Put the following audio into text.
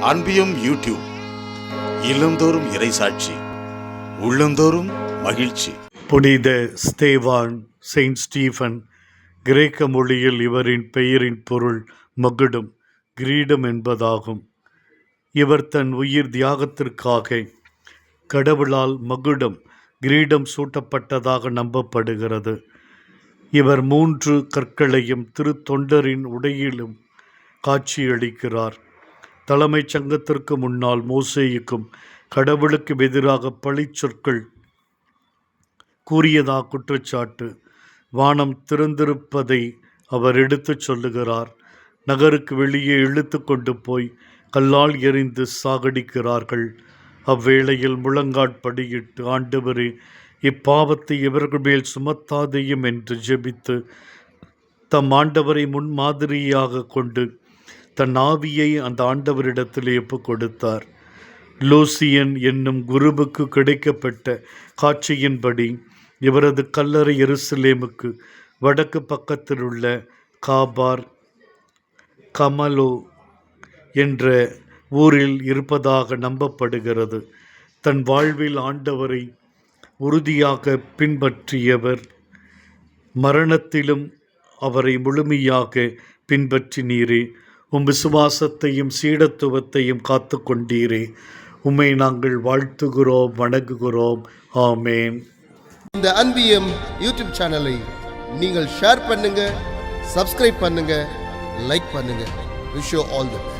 அன்பியும் YouTube இல்லந்தோறும் இறைசாட்சி உள்ளந்தோறும் மகிழ்ச்சி. புனித ஸ்தேவான் செயின்ட் ஸ்டீஃபன் கிரேக்க மொழியில் இவரின் பெயரின் பொருள் மகுடம் கிரீடம் என்பதாகும். இவர் தன் உயிர் தியாகத்திற்காக கடவுளால் மகுடம் கிரீடம் சூட்டப்பட்டதாக நம்பப்படுகிறது. இவர் மூன்று கற்களையும் திருத்தொண்டரின் உடையிலும் காட்சியளிக்கிறார். தலைமைச் சங்கத்திற்கு முன்னால் மோசேயுக்கும் கடவுளுக்கு எதிராக பழிச்சொற்கள் கூறியதா குற்றச்சாட்டு. வானம் திறந்திருப்பதை அவர் எடுத்துச் சொல்லுகிறார். நகருக்கு வெளியே இழுத்து கொண்டு போய் கல்லால் எறிந்து சாகடிக்கிறார்கள். அவ்வேளையில் முழங்காட்படியிட்டு ஆண்டவரே இப்பாவத்தை இவர்கள் மேல் சுமத்தாதையும் என்று ஜெபித்து தம் ஆண்டவரை முன்மாதிரியாக கொண்டு தன் ஆவியை அந்த ஆண்டவரிடத்தில் ஒப்பு கொடுத்தார். லூசியன் என்னும் குருவுக்கு கிடைக்கப்பட்ட காட்சியின்படி இவரது கல்லறை எருசலேமுக்கு வடக்கு பக்கத்தில் உள்ள காபார் கமலோ என்ற ஊரில் இருப்பதாக நம்பப்படுகிறது. தன் வாழ்வில் ஆண்டவரை உறுதியாக பின்பற்றியவர் மரணத்திலும் அவரை முழுமையாக பின்பற்றினீரே. உம் விசுவாசத்தையும் சீடத்துவத்தையும் காத்து கொண்டீரே உம்மை நாங்கள் வாழ்த்துகிறோம் வணங்குகிறோம். ஆமேன். இந்த அன்பியம் யூடியூப் சேனலை நீங்கள் ஷேர் பண்ணுங்க சப்ஸ்கிரைப் பண்ணுங்க லைக் பண்ணுங்க. Wish all the best